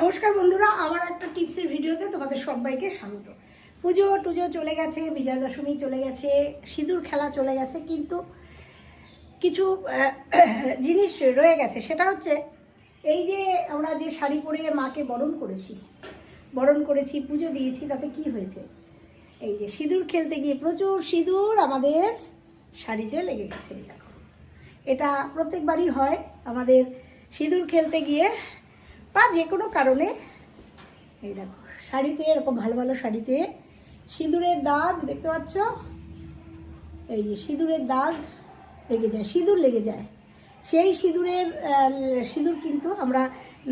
নমস্কার বন্ধুরা, আমার একটা টিপসের ভিডিওতে তোমাদের সবাইকে স্বাগত। পুজো টুজো চলে গেছে, বিজয়া দশমী চলে গেছে, সিঁদুর খেলা চলে গেছে, কিন্তু কিছু জিনিস রয়ে গেছে। সেটা হচ্ছে, এই যে আমরা যে শাড়ি পরে মাকে বরণ করেছি বরণ করেছি, পুজো দিয়েছি, তাতে কি হয়েছে? এই যে সিঁদুর খেলতে গিয়ে প্রচুর সিঁদুর আমাদের শাড়িতে লেগে গেছে দেখো। এটা প্রত্যেকবারই হয়, আমাদের সিঁদুর খেলতে গিয়ে বা যে কোনো কারণে, এই দেখো, শাড়িতে, এরকম ভালো ভালো শাড়িতে, সিঁদুরের দাগ, দেখতে পাচ্ছ? এই যে সিঁদুরের দাগ লেগে যায়, সিঁদুর লেগে যায়। সেই সিঁদুরের সিঁদুর কিন্তু আমরা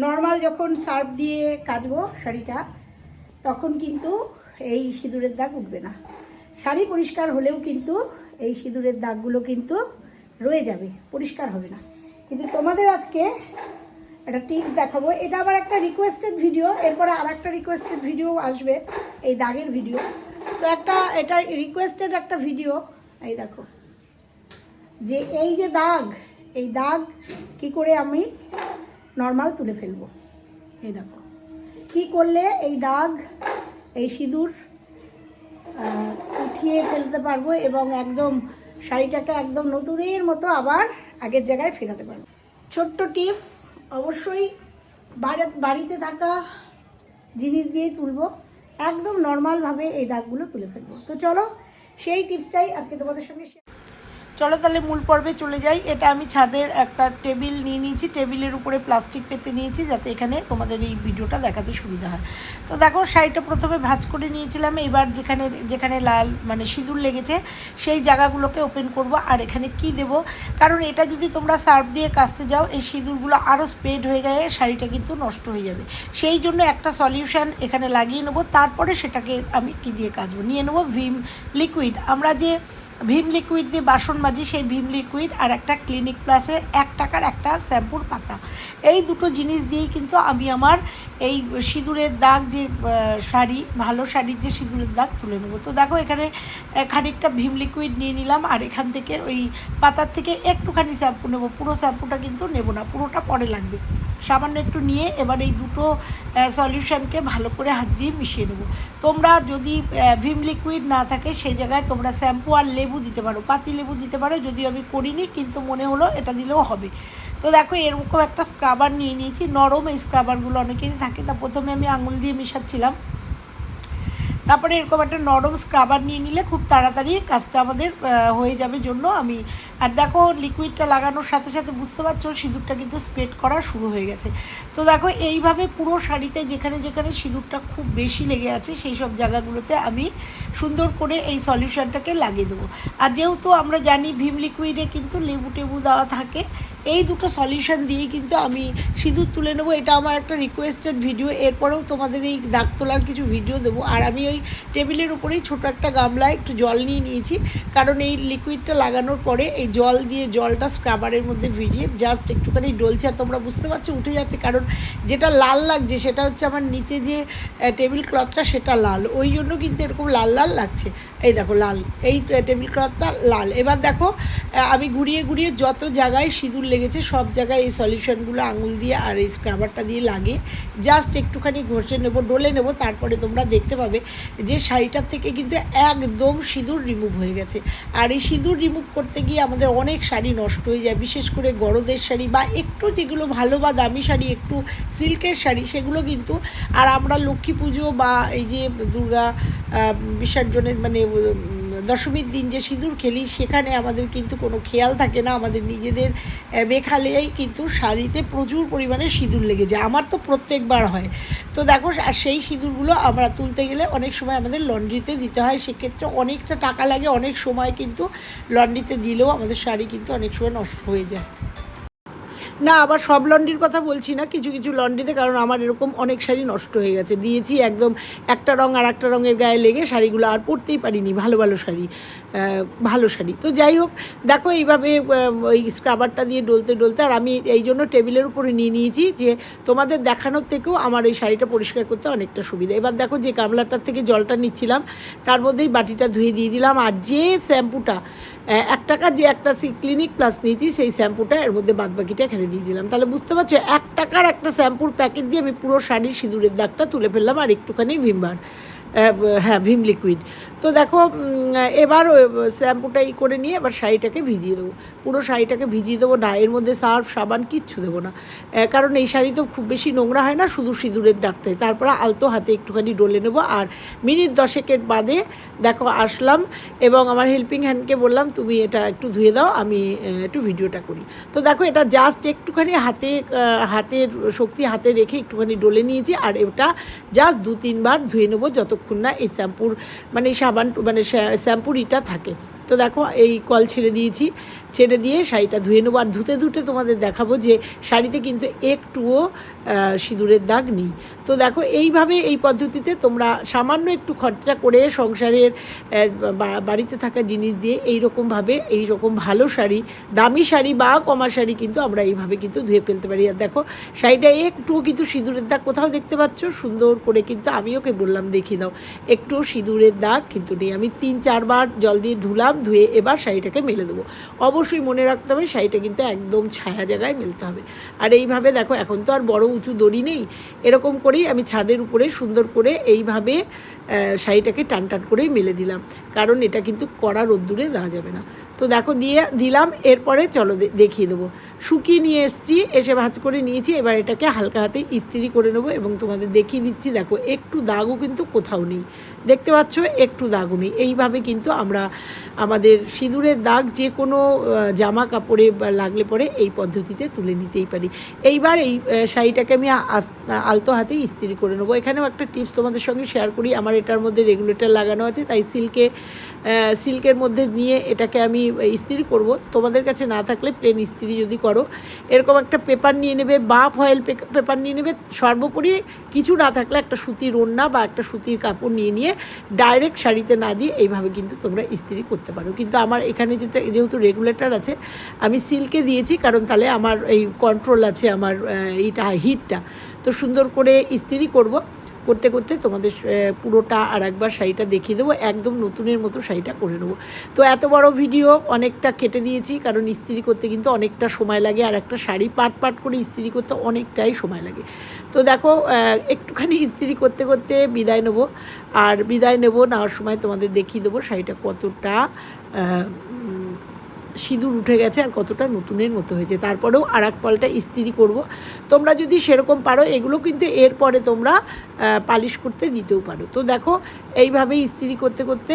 নর্মাল যখন সার্ফ দিয়ে কাচবো শাড়িটা, তখন কিন্তু এই সিঁদুরের দাগ উঠবে না। শাড়ি পরিষ্কার হলেও কিন্তু এই সিঁদুরের দাগগুলো কিন্তু রয়ে যাবে, পরিষ্কার হবে না। কিন্তু তোমাদের আজকে একটা টিপস দেখাবো। এটা আবার একটা রিকোয়েস্টেড ভিডিও এরপরে আর একটা রিকোয়েস্টেড ভিডিও আসবে, এই দাগের ভিডিও তো একটা, এটা রিকোয়েস্টেড একটা ভিডিও এই দেখো। যে এই যে দাগ, এই দাগ কি করে আমি নর্মাল তুলে ফেলব? এই দেখো। কি করলে এই দাগ, এই সিঁদুর উঠিয়ে ফেলতে পারব এবং একদম শাড়িটাকে একদম নতুনের মতো আবার আগের জায়গায় ফেরাতে পারব? ছোট্ট টিপস অবশ্যই বাড়িতে থাকা জিনিস দিয়েই তুলব। একদম নর্মালভাবে এই দাগগুলো তুলে ফেলব। তো চলো, সেই টিপসটাই আজকে তোমাদের সঙ্গে চলো তাহলে মূল পর্বে চলে যাই। এটা আমি ছাদের একটা টেবিল নিয়ে নিয়েছি। টেবিলের উপরে প্লাস্টিক পেতে নিয়েছি যাতে এখানে তোমাদের এই ভিডিওটা দেখাতে সুবিধা হয়। তো দেখো, শাড়িটা প্রথমে ভাঁজ করে নিয়েছিলাম। এবার যেখানে যেখানে লাল মানে সিঁদুর লেগেছে, সেই জায়গাগুলোকে ওপেন করব। আর এখানে কি দেব? কারণ এটা যদি তোমরা সার্ফ দিয়ে কাচতে যাও, এই সিঁদুরগুলো আরও স্প্রেড হয়ে গেলে শাড়িটা কিন্তু নষ্ট হয়ে যাবে। সেই জন্য একটা সলিউশন এখানে লাগিয়ে নেব। তারপরে সেটাকে আমি কি দিয়ে কাচবো? নিয়ে নেব ভিম লিকুইড। আমরা যে ভীম লিকুইড দিয়ে বাসন মাজি, সেই ভীম লিকুইড আর একটা ক্লিনিক প্লাসের এক টাকার একটা শ্যাম্পুর পাতা। এই দুটো জিনিস দিয়েই কিন্তু আমি আমার এই সিঁদুরের দাগ যে শাড়ি, ভালো শাড়ির যে সিঁদুরের দাগ তুলে নেব। তো দেখো এখানে খানিকটা ভীম লিকুইড নিয়ে নিলাম আর এখান থেকে ওই পাতার থেকে একটুখানি শ্যাম্পু নেব। পুরো শ্যাম্পুটা কিন্তু নেব না, পুরোটা পরে লাগবে। সামান্য একটু নিয়ে এবার এই দুটো সলিউশনকে ভালো করে হাত দিয়ে মিশিয়ে নেব। তোমরা যদি ভিম লিকুইড না থাকে, সেই জায়গায় তোমরা শ্যাম্পু আর লেবু দিতে পারো, পাতি লেবু দিতে পারো, যদিও আমি করিনি, কিন্তু মনে হলো এটা দিলেও হবে। তো দেখো, এরকম একটা স্ক্রাবার নিয়ে নিয়েছি, নরম এই স্ক্রাবারগুলো অনেকেরই থাকে। তা প্রথমে আমি আঙুল দিয়ে মেশাচ্ছিলাম। তারপরে এরকম একটা নরম স্ক্রাবার নিয়ে নিলে খুব তাড়াতাড়ি কাজটা আমাদের হয়ে যাবে জন্য আমি, আর দেখো লিকুইডটা লাগানোর সাথে সাথে বুঝতে পারছ সিঁদুরটা কিন্তু স্প্রেড করা শুরু হয়ে গেছে। তো দেখো এইভাবে পুরো শাড়িতে যেখানে যেখানে সিঁদুরটা খুব বেশি লেগে আছে সেই সব জায়গাগুলোতে আমি সুন্দর করে এই সলিউশনটাকে লাগিয়ে দেবো। আর যেহেতু আমরা জানি ভীম লিকুইডে কিন্তু লেবু টেবু দেওয়া থাকে এই দুটো সলিউশন দিয়েই কিন্তু আমি সিঁদুর তুলে নেব। এটা আমার একটা রিকোয়েস্টেড ভিডিও এরপরেও তোমাদের এই দাগ তোলার কিছু ভিডিও দেবো। আর আমি ওই টেবিলের উপরেই ছোটো একটা গামলায় একটু জল নিয়ে নিয়েছি। কারণ এই লিকুইডটা লাগানোর পরে এই জল দিয়ে জলটা স্ক্রাবারের মধ্যে ভিজিয়ে জাস্ট একটুখানি ডলছে। আর তোমরা বুঝতে পারছ, উঠে যাচ্ছে। কারণ যেটা লাল লাগছে, সেটা হচ্ছে আমার নিচে যে টেবিল ক্লথটা সেটা লাল। ওই জন্য কিন্তু এরকম লাল লাল লাগছে। এই দেখো, লাল। এই টেবিল ক্লথটা লাল। এবার দেখো আমি ঘুরিয়ে ঘুরিয়ে যত জায়গায় সিঁদুর লেগেছে, সব জায়গায় এই সলিউশনগুলো আঙুল দিয়ে আর এই স্ক্রাবারটা দিয়ে লাগিয়ে জাস্ট একটুখানি ঘষে নেব, ডলে নেব, তারপরে তোমরা দেখতে পাবে যে শাড়িটার থেকে কিন্তু একদম সিঁদুর রিমুভ হয়ে গেছে। আর এই সিঁদুর রিমুভ করতে গিয়ে আমাদের অনেক শাড়ি নষ্ট হয়ে যায়, বিশেষ করে গরদের শাড়ি বা একটু যেগুলো ভালো বা দামি শাড়ি, একটু সিল্কের শাড়ি, সেগুলো কিন্তু আর আমরা লক্ষ্মী পুজো বা এই যে দুর্গা বিসর্জনের মানে দশমীর দিন যে সিঁদুর খেলি, সেখানে আমাদের কিন্তু কোনো খেয়াল থাকে না। আমাদের নিজেদের বেখালেই কিন্তু শাড়িতে প্রচুর পরিমাণে সিঁদুর লেগে যায়। আমার তো প্রত্যেকবার হয়। তো দেখো, আর সেই সিঁদুরগুলো আমরা তুলতে গেলে অনেক সময় আমাদের লন্ড্রিতে দিতে হয়। সেক্ষেত্রে অনেকটা টাকা লাগে, অনেক সময় কিন্তু লন্ড্রিতে দিলেও আমাদের শাড়ি কিন্তু অনেক সময় নষ্ট হয়ে যায়। না, আবার সব লন্ড্রির কথা বলছি না, কিছু কিছু লন্ড্রিতে, কারণ আমার এরকম অনেক শাড়ি নষ্ট হয়ে গেছে। দিয়েছি একদম একটা রং আর একটা রঙের গায়ে লেগে শাড়িগুলো আর পরতেই পারিনি, ভালো ভালো শাড়ি ভালো শাড়ি। তো যাই হোক, দেখো এইভাবে ওই স্ক্রাবারটা দিয়ে ডলতে ডলতে, আর আমি এই জন্য টেবিলের উপরে নিয়ে নিয়েছি যে তোমাদের দেখানোর থেকেও আমার এই শাড়িটা পরিষ্কার করতে অনেকটা সুবিধা। এবার দেখো যে গামলাটার থেকে জলটা নিচ্ছিলাম, তার মধ্যেই বাটিটা ধুয়ে দিয়ে দিলাম, আর যে শ্যাম্পুটা এক টাকা যে একটা সি ক্লিনিক প্লাস নিয়েছি, সেই শ্যাম্পুটা এর মধ্যে বাদবাকিটা এখানে দিয়ে দিলাম। তাহলে বুঝতে পারছ, এক টাকার একটা শ্যাম্পুর প্যাকেট দিয়ে আমি পুরো শাড়ির সিঁদুরের দাগটা তুলে ফেললাম আর একটুখানি ভিমবার। হ্যাঁ ভিম লিকুইড তো দেখো এবার ওই শ্যাম্পুটা ই করে নিয়ে এবার শাড়িটাকে ভিজিয়ে দেবো। পুরো শাড়িটাকে ভিজিয়ে দেবো, না, এর মধ্যে সার্ফ, সাবান কিচ্ছু দেবো না। কারণ এই শাড়ি তো খুব বেশি নোংরা হয় না, শুধু সিঁদুরের ডাকতে তারপরে আলতো হাতে একটুখানি ডলে নেব। আর মিনিট দশেকের বাদে দেখো, আসলাম এবং আমার হেল্পিং হ্যান্ডকে বললাম, তুমি এটা একটু ধুয়ে দাও, আমি একটু ভিডিওটা করি। তো দেখো, এটা জাস্ট একটুখানি হাতে হাতের শক্তি হাতে রেখে একটুখানি ডলে নিয়েছি। আর এটা জাস্ট দু তিনবার ধুয়ে নেব, যতক্ষণ না এই শ্যাম্পুর মানে সাবান মানে শ্যা- শ্যাম্পুর ইটা থাকে। তো দেখো, এই কল ছেড়ে দিয়েছি। ছেড়ে দিয়ে শাড়িটা ধুয়ে নেব। আর ধুতে ধুতে তোমাদের দেখাবো যে শাড়িতে কিন্তু একটুও সিঁদুরের দাগ নেই। তো দেখো, এইভাবে এই পদ্ধতিতে তোমরা সামান্য একটু খরচা করে সংসারের বাড়িতে থাকা জিনিস দিয়ে এই রকমভাবে এই রকম ভালো শাড়ি, দামি শাড়ি বা কমা শাড়ি কিন্তু আমরা এইভাবে কিন্তু ধুয়ে ফেলতে পারি। আর দেখো, শাড়িটা একটুও কিন্তু সিঁদুরের দাগ কোথাও দেখতে পাচ্ছ? সুন্দর করে কিন্তু আমি ওকে বললাম, দেখিয়ে দাও একটু সিঁদুরের দাগ কিন্তু নেই। আমি তিন, চারবার জল দিয়ে ধুলাম ধুয়ে এবার শাড়িটাকে মেলে দেবো। অবশ্যই মনে রাখতে হবে, শাড়িটা কিন্তু একদম ছায়া জায়গায় মেলতে হবে। আর এইভাবে দেখো, এখন তো আর বড় উঁচু দড়ি নেই। এরকম করেই আমি ছাদের উপরে সুন্দর করে এইভাবে শাড়িটাকে টান টান করেই মেলে দিলাম। কারণ এটা কিন্তু কড়া রোদ্দুরে দেওয়া যাবে না। তো দেখো, দিয়ে দিলাম, এরপরে চলো দেখিয়ে দেবো। শুকিয়ে নিয়ে এসেছি, এসে ভাজ করে নিয়েছি, এবার এটাকে হালকা হাতে ইস্ত্রি করে নেব এবং তোমাদের দেখিয়ে দিচ্ছি, দেখো একটু দাগও কিন্তু কোথাও নেই। দেখতে পাচ্ছ একটু দাগও নেই। এইভাবে কিন্তু আমরা আমাদের সিঁদুরের দাগ যে কোনো জামা কাপড়ে লাগলে পরে এই পদ্ধতিতে তুলে নিতেই পারি। এইবার এই শাড়িটাকে আমি আলতো হাতে ইস্ত্রি করে নেব। এখানেও একটা টিপস তোমাদের সঙ্গে শেয়ার করি। আমার এটার মধ্যে রেগুলেটর লাগানো আছে, তাই সিল্কে সিল্কের মধ্যে নিয়ে এটাকে আমি ইস্ত্রি করব। তোমাদের কাছে না থাকলে প্লেন ইস্ত্রি যদি করো এরকম একটা পেপার নিয়ে নেবে, বা ফয়েল পেপার নিয়ে নেবে। সর্বোপরি কিছু না থাকলে একটা সুতির ওড়না বা একটা সুতির কাপড় নিয়ে নিয়ে ডাইরেক্ট শাড়িতে না দিয়ে এইভাবে কিন্তু তোমরা ইস্ত্রি করতে পারো। কিন্তু আমার এখানে যেটা যেহেতু রেগুলেটর আছে, আমি সিল্কে দিয়েছি কারণ তাহলে আমার এই কন্ট্রোল আছে, আমার এইটা হিটটা তো সুন্দর করে ইস্ত্রি করব। করতে করতে তোমাদের পুরোটা আর একবার শাড়িটা দেখিয়ে দেবো, একদম নতুনের মতো শাড়িটা করে নেব। তো এত বড় ভিডিও অনেকটা কেটে দিয়েছি, কারণ ইস্ত্রি করতে কিন্তু অনেকটা সময় লাগে, আর একটা শাড়ি পাট পাট করে ইস্ত্রি করতে অনেকটাই সময় লাগে। তো দেখো একটুখানি ইস্ত্রি করতে করতে বিদায় নেব, আর বিদায় নেব নেওয়ার সময় তোমাদের দেখিয়ে দেবো শাড়িটা কতটা সিঁদুর উঠে গেছে আর কতটা নতুনের মতো হয়েছে। তারপরেও আর এক পালটা ইস্তিরি করব। তোমরা যদি সেরকম পারো, এগুলো কিন্তু এরপরে তোমরা পালিশ করতে দিতেও পারো। তো দেখো এইভাবে ইস্তিরি করতে করতে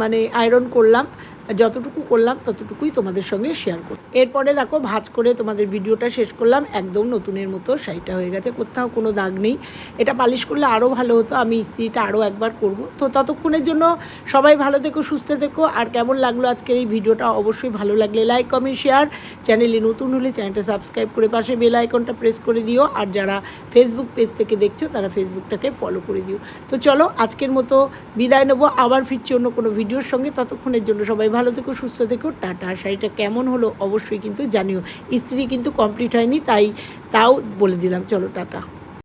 মানে আয়রন করলাম। যতটুকু করলাম, ততটুকুই তোমাদের সঙ্গে শেয়ার করব এরপরে দেখো, ভাজ করে তোমাদের ভিডিওটা শেষ করলাম। একদম নতুনের মতো শাড়িটা হয়ে গেছে। কোথাও কোনো দাগ নেই। এটা পালিশ করলে আরও ভালো হতো। আমি ইস্ত্রিটা আরও একবার করব। তো ততক্ষণের জন্য সবাই ভালো থেকো, সুস্থ থেকো। আর কেমন লাগল আজকের এই ভিডিওটা? অবশ্যই ভালো লাগলে লাইক কমেন্ট শেয়ার চ্যানেলে নতুন হলে চ্যানেলটা সাবস্ক্রাইব করে পাশে বেল আইকনটা প্রেস করে দিও। আর যারা ফেসবুক পেজ থেকে দেখছ, তারা ফেসবুকটাকে ফলো করে দিও। তো চলো, আজকের মতো বিদায় নেব। আবার ফিরছি অন্য কোনো ভিডিওর সঙ্গে। ততক্ষণের জন্য সবাই ভালো থেকো, সুস্থ থেকো, টাটা। শাড়িটা কেমন হলো অবশ্যই কিন্তু জানিও। স্ত্রী কিন্তু কমপ্লিট হয়নি, তাই তাও বলে দিলাম। চলো, টাটা।